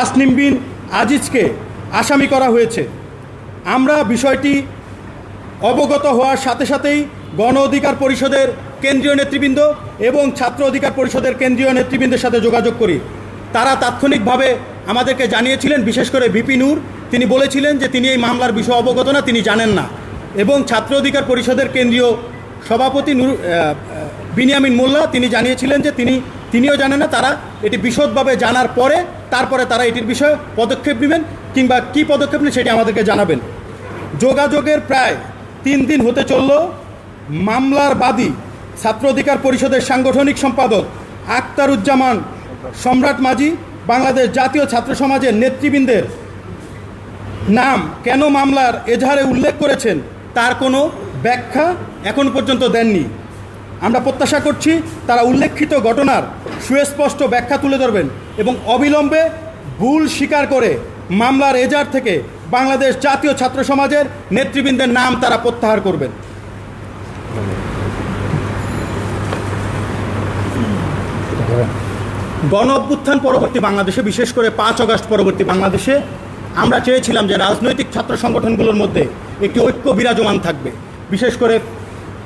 তাসনিম বিন আজিজকে আসামি করা হয়েছে। আমরা বিষয়টি অবগত হওয়ার সাথে সাথেই গণ অধিকার পরিষদের কেন্দ্রীয় নেতৃবৃন্দ এবং ছাত্র অধিকার পরিষদের কেন্দ্রীয় নেতৃবৃন্দের সাথে যোগাযোগ করি। তারা তাৎক্ষণিকভাবে আমাদেরকে জানিয়েছিলেন, বিশেষ করে ভিপি নূর, তিনি বলেছিলেন যে তিনি এই মামলার বিষয় অবগত না, তিনি জানেন না। এবং ছাত্র অধিকার পরিষদের কেন্দ্রীয় সভাপতি নূর বিনিয়ামিন মোল্লা, তিনি জানিয়েছিলেন যে তিনি, তিনিও জানেন না, তারা এটি বিশদভাবে জানার পরে তারপরে তারা এটির বিষয়ে পদক্ষেপ নেবেন কিংবা কী পদক্ষেপ নেন সেটি আমাদেরকে জানাবেন। যোগাযোগের প্রায় তিন দিন হতে চলল মামলার বাদী ছাত্র অধিকার পরিষদের সাংগঠনিক সম্পাদক আক্তারুজ্জামান সম্রাট মাঝি, বাংলাদেশ জাতীয় ছাত্র সমাজের নেতৃবৃন্দের নাম কেন মামলার এজাহারে উল্লেখ করেছেন তার কোনো ব্যাখ্যা এখন পর্যন্ত দেননি। আমরা প্রত্যাশা করছি তারা উল্লেখিত ঘটনার সুস্পষ্ট ব্যাখ্যা তুলে ধরবেন। এবং অবিলম্বে ভুল স্বীকার করে মামলার এজার থেকে বাংলাদেশ জাতীয় ছাত্র সমাজের নেতৃবৃন্দের নাম তারা প্রত্যাহার করবেন। গণ অভ্যুত্থান পরবর্তী বাংলাদেশে, বিশেষ করে পাঁচ অগস্ট পরবর্তী বাংলাদেশে, আমরা চেয়েছিলাম যে রাজনৈতিক ছাত্র সংগঠনগুলোর মধ্যে একটি ঐক্য বিরাজমান থাকবে। বিশেষ করে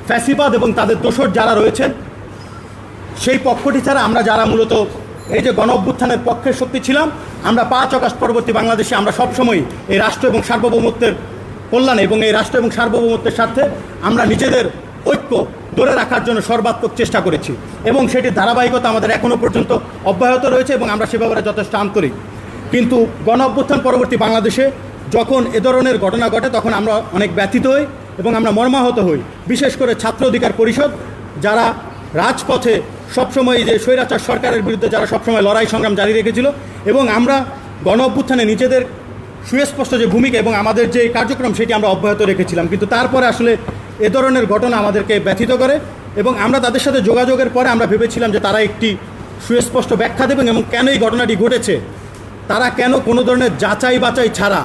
ফ্যাসিবাদ এবং তাদের দোসর যারা রয়েছেন, সেই পক্ষটি ছাড়া আমরা যারা মূলত এই যে গণ অভ্যুত্থানের পক্ষের শক্তি ছিলাম, আমরা পাঁচ অগাস্ট পরবর্তী বাংলাদেশে আমরা সবসময় এই রাষ্ট্র এবং সার্বভৌমত্বের কল্যাণে এবং এই রাষ্ট্র এবং সার্বভৌমত্বের স্বার্থে আমরা নিজেদের ঐক্য ধরে রাখার জন্য সর্বাত্মক চেষ্টা করেছি এবং সেটির ধারাবাহিকতা আমাদের এখনও পর্যন্ত অব্যাহত রয়েছে এবং আমরা সে ব্যাপারে যথেষ্ট আন্তরিক। কিন্তু গণ অভ্যুত্থান পরবর্তী বাংলাদেশে যখন এ ধরনের ঘটনা ঘটে, তখন আমরা অনেক ব্যথিত হই এবং আমরা মর্মাহত হই। বিশেষ করে ছাত্র অধিকার পরিষদ, যারা রাজপথে সবসময় যে স্বৈরাচার সরকারের বিরুদ্ধে যারা সবসময় লড়াই সংগ্রাম জারি রেখেছিল এবং আমরা গণ অভ্যুত্থানে নিজেদের সুস্পষ্ট যে ভূমিকা এবং আমাদের যে কার্যক্রম সেটি আমরা অব্যাহত রেখেছিলাম। কিন্তু তারপরে আসলে এ ধরনের ঘটনা আমাদেরকে ব্যথিত করে এবং আমরা তাদের সাথে যোগাযোগের পরে আমরা ভেবেছিলাম যে তারা একটি সুস্পষ্ট ব্যাখ্যা দেবেন এবং কেন এই ঘটনাটি ঘটেছে, তারা কেন কোনো ধরনের যাচাই বাচাই ছাড়া,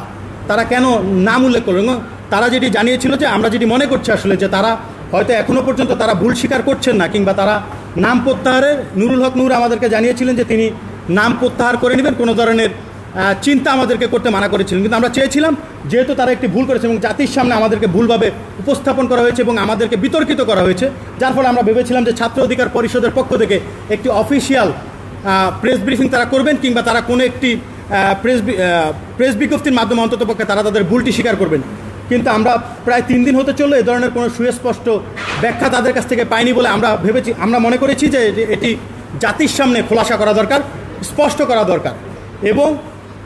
তারা কেন নাম উল্লেখ করল তারা যেটি জানিয়েছিল যে আমরা যেটি মনে করছি আসলে যে তারা হয়তো এখনও পর্যন্ত তারা ভুল স্বীকার করছেন না কিংবা তারা নাম প্রত্যাহারের, নুরুল হক নূর আমাদেরকে জানিয়েছিলেন যে তিনি নাম প্রত্যাহার করে নেবেন, কোনো ধরনের চিন্তা আমাদেরকে করতে মানা করেছিলেন। কিন্তু আমরা চেয়েছিলাম, যেহেতু তারা একটি ভুল করেছে এবং জাতির সামনে আমাদেরকে ভুলভাবে উপস্থাপন করা হয়েছে এবং আমাদেরকে বিতর্কিত করা হয়েছে, যার ফলে আমরা ভেবেছিলাম যে ছাত্র অধিকার পরিষদের পক্ষ থেকে একটি অফিসিয়াল প্রেস ব্রিফিং তারা করবেন কিংবা তারা কোনো একটি প্রেস প্রেস বিজ্ঞপ্তির মাধ্যমে অন্তত পক্ষে তারা তাদের ভুলটি স্বীকার করবেন। কিন্তু আমরা প্রায় তিন দিন হতে চলল, এ ধরনের কোনো সুস্পষ্ট ব্যাখ্যা তাদের কাছ থেকে পাইনি বলে আমরা ভেবেছি, আমরা মনে করেছি যে এটি জাতির সামনে খোলাসা করা দরকার, স্পষ্ট করা দরকার। এবং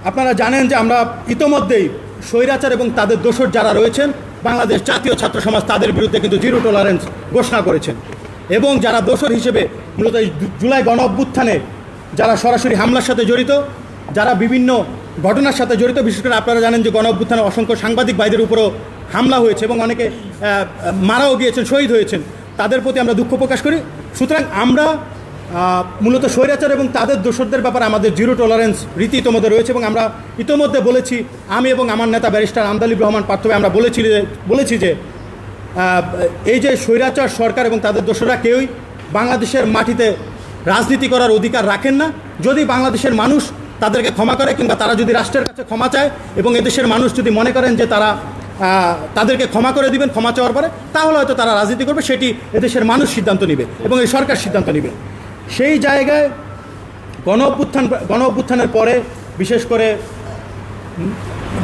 আপনারা জানেন যে আমরা ইতোমধ্যেই স্বৈরাচার এবং তাদের দোষর যারা রয়েছেন, বাংলাদেশ জাতীয় ছাত্র সমাজ তাদের বিরুদ্ধে কিন্তু জিরো টলারেন্স ঘোষণা করেছেন। এবং যারা দোষর হিসেবে মূলত জুলাই গণ অভ্যুত্থানে যারা সরাসরি হামলার সাথে জড়িত, যারা বিভিন্ন ঘটনার সাথে জড়িত, বিশেষ করে আপনারা জানেন যে গণ অভ্যুত্থানে অসংখ্য সাংবাদিক ভাইদের উপরও হামলা হয়েছে এবং অনেকে মারাও গিয়েছেন, শহীদ হয়েছেন, তাদের প্রতি আমরা দুঃখ প্রকাশ করি। সুতরাং আমরা মূলত স্বৈরাচার এবং তাদের দোষরদের ব্যাপারে আমাদের জিরো টলারেন্স রীতি ইতোমধ্যে রয়েছে এবং আমরা ইতোমধ্যে বলেছি, আমি এবং আমার নেতা ব্যারিস্টার আমদালিব রহমান পার্থবে আমরা বলেছি যে বলেছি যে এই যে স্বৈরাচার সরকার এবং তাদের দোষরা কেউই বাংলাদেশের মাটিতে রাজনীতি করার অধিকার রাখেন না। যদি বাংলাদেশের মানুষ তাদেরকে ক্ষমা করে কিংবা তারা যদি রাষ্ট্রের কাছে ক্ষমা চায় এবং এদেশের মানুষ যদি মনে করেন যে তারা তাদেরকে ক্ষমা করে দিবেন, ক্ষমা চাওয়ার পরে তাহলে হয়তো তারা রাজনীতি করবে, সেটি এদেশের মানুষ সিদ্ধান্ত নেবে এবং এই সরকার সিদ্ধান্ত নেবে। সেই জায়গায় গণ অভ্যুত্থান, গণ অভ্যুত্থানের পরে বিশেষ করে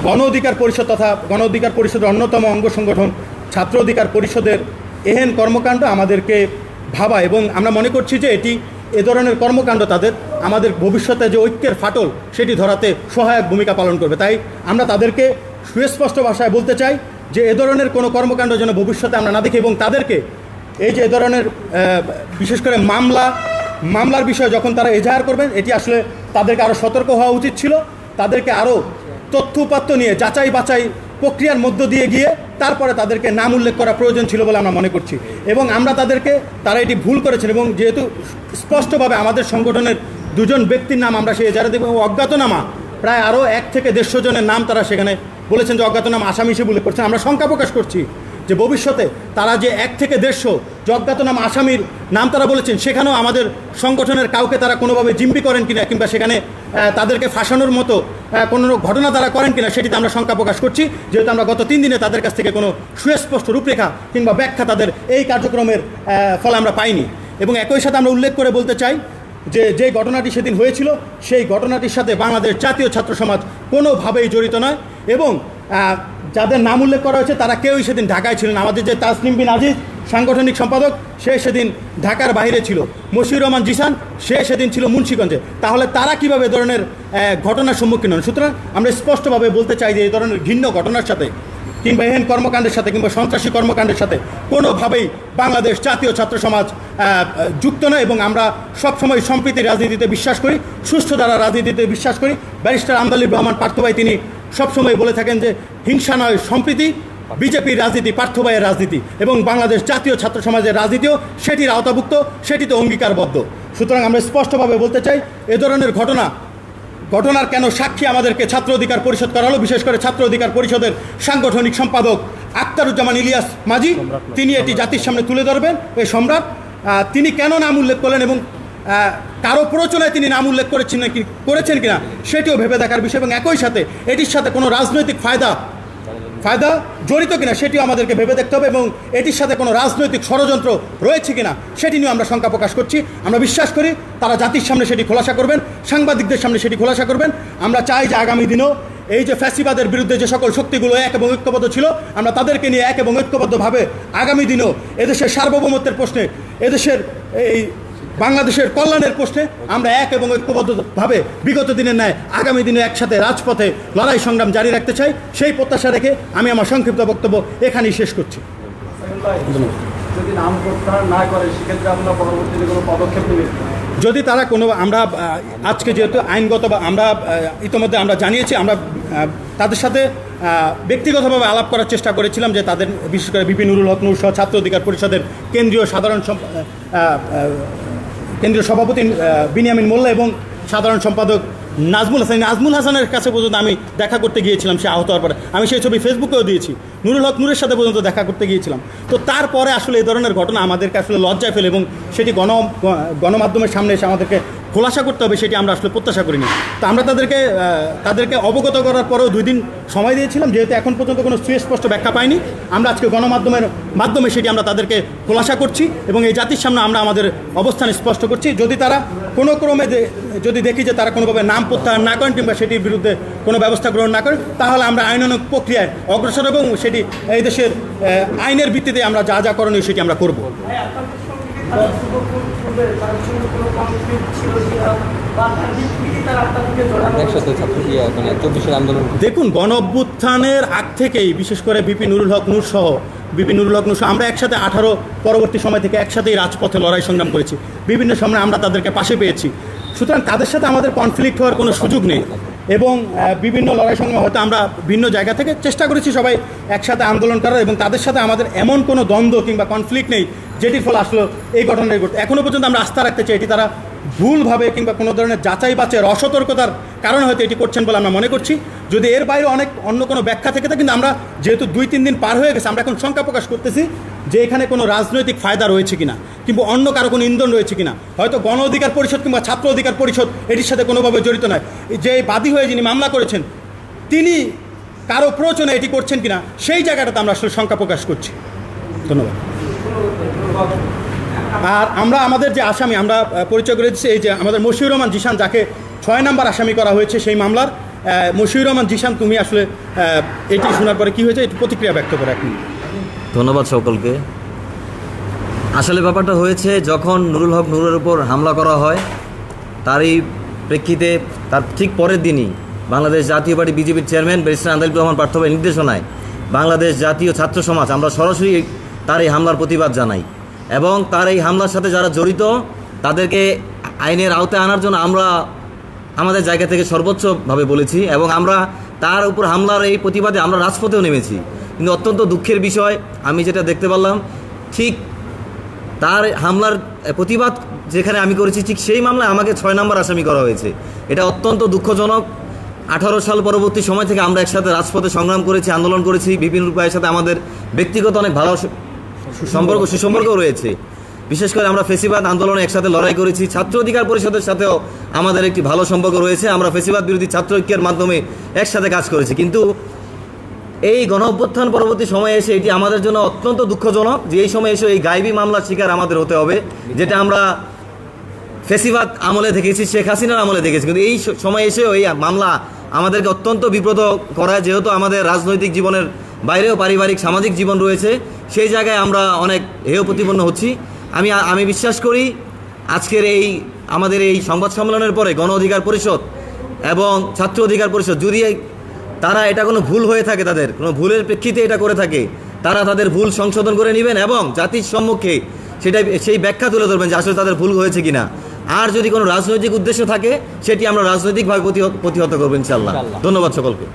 গণ অধিকার পরিষদ তথা গণ অধিকার পরিষদের অন্যতম অঙ্গ সংগঠন ছাত্র অধিকার পরিষদের এহেন কর্মকাণ্ড আমাদেরকে ভাবা এবং আমরা মনে করছি যে এটি এ ধরনের কর্মকাণ্ড তাদের, আমাদের ভবিষ্যতে যে ঐক্যের ফাটল, সেটি ধরাতে সহায়ক ভূমিকা পালন করবে। তাই আমরা তাদেরকে সুস্পষ্ট ভাষায় বলতে চাই যে, এ ধরনের কোনো কর্মকাণ্ড যেন ভবিষ্যতে আমরা না দেখি এবং তাদেরকে এই যে, এ ধরনের বিশেষ করে মামলা, মামলার বিষয়ে যখন তারা এজাহার করবেন, এটি আসলে তাদেরকে আরও সতর্ক হওয়া উচিত ছিল। তাদেরকে আরও তথ্য উপাত্ত নিয়ে যাচাই বাছাই প্রক্রিয়ার মধ্য দিয়ে গিয়ে তারপরে তাদেরকে নাম উল্লেখ করা প্রয়োজন ছিল বলে আমরা মনে করছি। এবং আমরা তাদেরকে, তারা এটি ভুল করেছেন এবং যেহেতু স্পষ্টভাবে আমাদের সংগঠনের দুজন ব্যক্তির নাম আমরা সেই এজাহারে দেখব অজ্ঞাতনামা, প্রায় আরও এক থেকে দেড়শো জনের নাম তারা সেখানে বলেছেন যে অজ্ঞাতনামা আসামি হিসেবে উল্লেখ করছেন আমরা শঙ্কা প্রকাশ করছি যে ভবিষ্যতে তারা যে এক থেকে দেড়শো জজ্ঞাতনাম আসামির নাম তারা বলেছেন, সেখানেও আমাদের সংগঠনের কাউকে তারা কোনোভাবে জিম্পি করেন কিনা কিংবা সেখানে তাদেরকে ফাঁসানোর মতো কোনো ঘটনা তারা করেন কিনা সেটিতে আমরা শঙ্কা প্রকাশ করছি। যেহেতু আমরা গত তিন দিনে তাদের কাছ থেকে কোনো সুস্পষ্ট রূপরেখা কিংবা ব্যাখ্যা তাদের এই কার্যক্রমের ফলে আমরা পাইনি। এবং একই সাথে আমরা উল্লেখ করে বলতে চাই যে যে ঘটনাটি সেদিন হয়েছিল, সেই ঘটনাটির সাথে বাংলাদেশ জাতীয় ছাত্র সমাজ কোনোভাবেই জড়িত নয়। এবং যাদের নাম উল্লেখ করা হয়েছে, তারা কেউই সেদিন ঢাকায় ছিলেন আমাদের যে তাসনিম বিন আজিজ সাংগঠনিক সম্পাদক, সে সেদিন ঢাকার বাইরে ছিল। মশিউর রহমান জিসান, সে সেদিন ছিল মুন্সীগঞ্জে। তাহলে তারা কীভাবে ধরনের ঘটনার সম্মুখীন হন? সুতরাং আমরা স্পষ্টভাবে বলতে চাই যে এই ধরনের ঘৃণ্য ঘটনার সাথে, কিংবা এহেন কর্মকাণ্ডের সাথে, কিংবা সন্ত্রাসী কর্মকাণ্ডের সাথে কোনোভাবেই বাংলাদেশ জাতীয় ছাত্র সমাজ যুক্ত নয় এবং আমরা সবসময় সম্প্রীতির রাজনীতিতে বিশ্বাস করি, সুস্থ দ্বারা রাজনীতিতে বিশ্বাস করি, ব্যারিস্টার আমদালির রহমান পার্থভাই তিনি সবসময় বলে থাকেন যে হিংসা নয়, সম্প্রীতি। বিজেপির রাজনীতি পার্থবায়ের রাজনীতি এবং বাংলাদেশ জাতীয় ছাত্র সমাজের রাজনীতিও সেটির আওতাভুক্ত সেটিতে অঙ্গীকারবদ্ধ। সুতরাং আমরা স্পষ্টভাবে বলতে চাই এ ধরনের ঘটনা ঘটনার কেন সাক্ষী আমাদেরকে ছাত্র অধিকার পরিষদ করা হলো বিশেষ করে ছাত্র অধিকার পরিষদের সাংগঠনিক সম্পাদক আক্তারুজ্জামান ইলিয়াস মাঝি তিনি এটি জাতির সামনে তুলে ধরবেন এই সম্রাট। তিনি কেন নাম উল্লেখ করলেন এবং কারও প্ররোচনায় তিনি নাম উল্লেখ করেছেন নাকি করেছেন কিনা সেটিও ভেবে দেখার বিষয় এবং একই সাথে এটির সাথে কোনো রাজনৈতিক ফায়দা ফায়দা জড়িত কিনা সেটিও আমাদেরকে ভেবে দেখতে হবে এবং এটির সাথে কোনো রাজনৈতিক ষড়যন্ত্র রয়েছে কিনা সেটি নিয়ে আমরা শঙ্কা প্রকাশ করছি। আমরা বিশ্বাস করি তারা জাতির সামনে সেটি খোলাসা করবেন, সাংবাদিকদের সামনে সেটি খোলাসা করবেন। আমরা চাই যে আগামী দিনেও এই যে ফ্যাসিবাদের বিরুদ্ধে যে সকল শক্তিগুলো এক এবং ঐক্যবদ্ধ ছিল, আমরা তাদেরকে নিয়ে এক এবং ঐক্যবদ্ধভাবে আগামী দিনেও এদেশের সার্বভৌমত্বের প্রশ্নে, এদেশের এই বাংলাদেশের কল্যাণের প্রশ্নে আমরা এক এবং ঐক্যবদ্ধভাবে বিগত দিনের ন্যায় আগামী দিনে একসাথে রাজপথে লড়াই সংগ্রাম জারি রাখতে চাই সেই প্রত্যাশা রেখে আমি আমার সংক্ষিপ্ত বক্তব্য এখানেই শেষ করছি। যদি নাম প্রত্যাহার না করে সেক্ষেত্রে আপনার পরবর্তীতে কোনো পদক্ষেপ নেবেন যদি তারা কোনো আমরা আজকে যেহেতু আইনগত বা আমরা ইতোমধ্যে আমরা জানিয়েছি আমরা তাদের সাথে ব্যক্তিগতভাবে আলাপ করার চেষ্টা করেছিলাম যে তাদের বিশেষ করে বিপিন হক নূর সহ ছাত্র অধিকার পরিষদের কেন্দ্রীয় সাধারণ কেন্দ্রীয় সভাপতি বিনিয়ামিন মোল্লা এবং সাধারণ সম্পাদক নাজমুল হাসান। নাজমুল হাসানের কাছে পর্যন্ত আমি দেখা করতে গিয়েছিলাম, সে আহত হওয়ার পরে। আমি সেই ছবি ফেসবুকেও দিয়েছি। নুরুল হক নুরের সাথে পর্যন্ত দেখা করতে গিয়েছিলাম। তো তারপরে আসলে এই ধরনের ঘটনা আমাদেরকে আসলে লজ্জায় ফেলে এবং সেটি গণ, গণমাধ্যমের সামনে এসে আমাদেরকে খোলাসা করতে হবে, সেটি আমরা আসলে প্রত্যাশা করিনি। তো আমরা তাদেরকে তাদেরকে অবগত করার পরেও দুই দিন সময় দিয়েছিলাম, যেহেতু এখন পর্যন্ত কোনো সুস্পষ্ট ব্যাখ্যা পাইনি। আমরা আজকে গণমাধ্যমের মাধ্যমে সেটি আমরা তাদেরকে খোলাসা করছি এবং এই জাতির সামনে আমরা আমাদের অবস্থান স্পষ্ট করছি। যদি তারা কোনো ক্রমে যদি দেখি যে তারা কোনোভাবে নাম প্রত্যাহার না করেন কিংবা সেটির বিরুদ্ধে কোনো ব্যবস্থা গ্রহণ না করেন, তাহলে আমরা আইনানুগ প্রক্রিয়ায় অগ্রসর এবং সেটি এই দেশের আইনের ভিত্তিতে আমরা যা যা করণীয় সেটি আমরা করব। মানে দেখুন গণ অভ্যুত্থানের আগ থেকেই বিশেষ করে বিপি নুরুল হক নূর সহ বিপি নুরুল হক নূর সহ আমরা একসাথে আঠারো পরবর্তী সময় থেকে একসাথেই রাজপথে লড়াই সংগ্রাম করেছি। বিভিন্ন সময় আমরা তাদেরকে পাশে পেয়েছি। সুতরাং তাদের সাথে আমাদের কনফ্লিক্ট হওয়ার কোনো সুযোগ নেই। এবং বিভিন্ন লড়াই সংগ্রাম হয়তো আমরা ভিন্ন জায়গা থেকে চেষ্টা করেছি সবাই একসাথে আন্দোলন করার এবং তাদের সাথে আমাদের এমন কোনো দ্বন্দ্ব কিংবা কনফ্লিক্ট নেই যেটির ফলে আসলো, এই ঘটনাটি ঘটে এখনও পর্যন্ত আমরা আস্থা রাখতে চাই, এটি তারা ভুলভাবে কিংবা কোনো ধরনের যাচাই বাছাইয়ের অসতর্কতার কারণে হয়তো এটি করছেন বলে আমরা মনে করছি। যদি এর বাইরে অনেক অন্য কোনো ব্যাখ্যা থেকে থাকে, কিন্তু আমরা যেহেতু দুই তিন দিন পার হয়ে গেছে, আমরা এখন শঙ্কা প্রকাশ করতেছি যে এখানে কোনো রাজনৈতিক ফায়দা রয়েছে কিনা, কিংবা অন্য কারও কোনো ইন্ধন রয়েছে কিনা। হয়তো গণ অধিকার পরিষদ কিংবা ছাত্র অধিকার পরিষদ এটির সাথে কোনোভাবে জড়িত নয়। যে বাদী হয়ে যিনি মামলা করেছেন, তিনি কারও প্রয়োজনে এটি করছেন কিনা, সেই জায়গাটাতে আমরা আসলে শঙ্কা প্রকাশ করছি। ধন্যবাদ। আর আমরা, আমাদের যে আসামি, আমরা পরিচয় করে দিচ্ছি, এই যে আমাদের মশিউর রহমান জিশান, যাকে ছয় নাম্বার আসামি করা হয়েছে সেই মামলার। মশিউর রহমান জিশান, তুমি আসলে এটি শোনার পরে কি হয়েছে? একটু প্রতিক্রিয়া ব্যক্ত করে এখন ধন্যবাদ সকলকে। আসলে ব্যাপারটা হয়েছে, যখন নুরুল হক নুরের উপর হামলা করা হয়, তারই প্রেক্ষিতে, তার ঠিক পরের দিনই বাংলাদেশ জাতীয় পার্টি বিজেপির চেয়ারম্যান ব্যারিস্টার আন্দালিব রহমান পার্থবের নির্দেশনায় বাংলাদেশ জাতীয় ছাত্র সমাজ, আমরা সরাসরি তার এই হামলার প্রতিবাদ জানাই। এবং তার এই হামলার সাথে যারা জড়িত, তাদেরকে আইনের আওতায় আনার জন্য আমরা আমাদের জায়গা থেকে সর্বোচ্চভাবে বলেছি এবং আমরা তার উপর হামলার এই প্রতিবাদে আমরা রাজপথেও নেমেছি। কিন্তু অত্যন্ত দুঃখের বিষয়, আমি যেটা দেখতে পারলাম, ঠিক তার হামলার প্রতিবাদ যেখানে আমি করেছি, ঠিক সেই মামলায় আমাকে ছয় নম্বর আসামি করা হয়েছে। এটা অত্যন্ত দুঃখজনক। আঠারো সাল পরবর্তী সময় থেকে আমরা একসাথে রাজপথে সংগ্রাম করেছি, আন্দোলন করেছি। বিভিন্ন উপায়ের সাথে আমাদের ব্যক্তিগত অনেক ভালো সম্পর্ক সুসম্পর্ক রয়েছে। বিশেষ করে আমরা ফেসিবাদ আন্দোলনে একসাথে লড়াই করেছি। ছাত্র অধিকার পরিষদের সাথেও আমাদের একটি ভালো সম্পর্ক রয়েছে। আমরা ফেসিবাদ বিরোধী ছাত্র ঐক্যের মাধ্যমে একসাথে কাজ করেছি। কিন্তু এই গণ অভ্যুত্থান পরবর্তী সময়ে এসে এটি আমাদের জন্য অত্যন্ত দুঃখজনক যে এই সময় এসে এই গাইবী মামলার শিকার আমাদের হতে হবে, যেটা আমরা ফেসিবাদ আমলে দেখেছি, শেখ হাসিনার আমলে দেখেছি। কিন্তু এই সময় এসেও এই মামলা আমাদেরকে অত্যন্ত বিব্রত করায়, যেহেতু আমাদের রাজনৈতিক জীবনের বাইরেও পারিবারিক সামাজিক জীবন রয়েছে সেই জায়গায় আমরা অনেক হেয় প্রতিপন্ন হচ্ছি। আমি আমি বিশ্বাস করি আজকের এই আমাদের এই সংবাদ সম্মেলনের পরে গণ অধিকার পরিষদ এবং ছাত্র অধিকার পরিষদ যদি তারা এটা কোনো ভুল হয়ে থাকে তাদের কোনো ভুলের প্রেক্ষিতে এটা করে থাকে তারা তাদের ভুল সংশোধন করে নেবেন এবং জাতির সম্মুখে সেটা সেই ব্যাখ্যা তুলে ধরবেন যে আসলে তাদের ভুল হয়েছে কিনা। আর যদি কোনো রাজনৈতিক উদ্দেশ্য থাকে সেটি আমরা রাজনৈতিকভাবে প্রতিহত প্রতিহত করব ইনশাল্লাহ ধন্যবাদ সকলকে।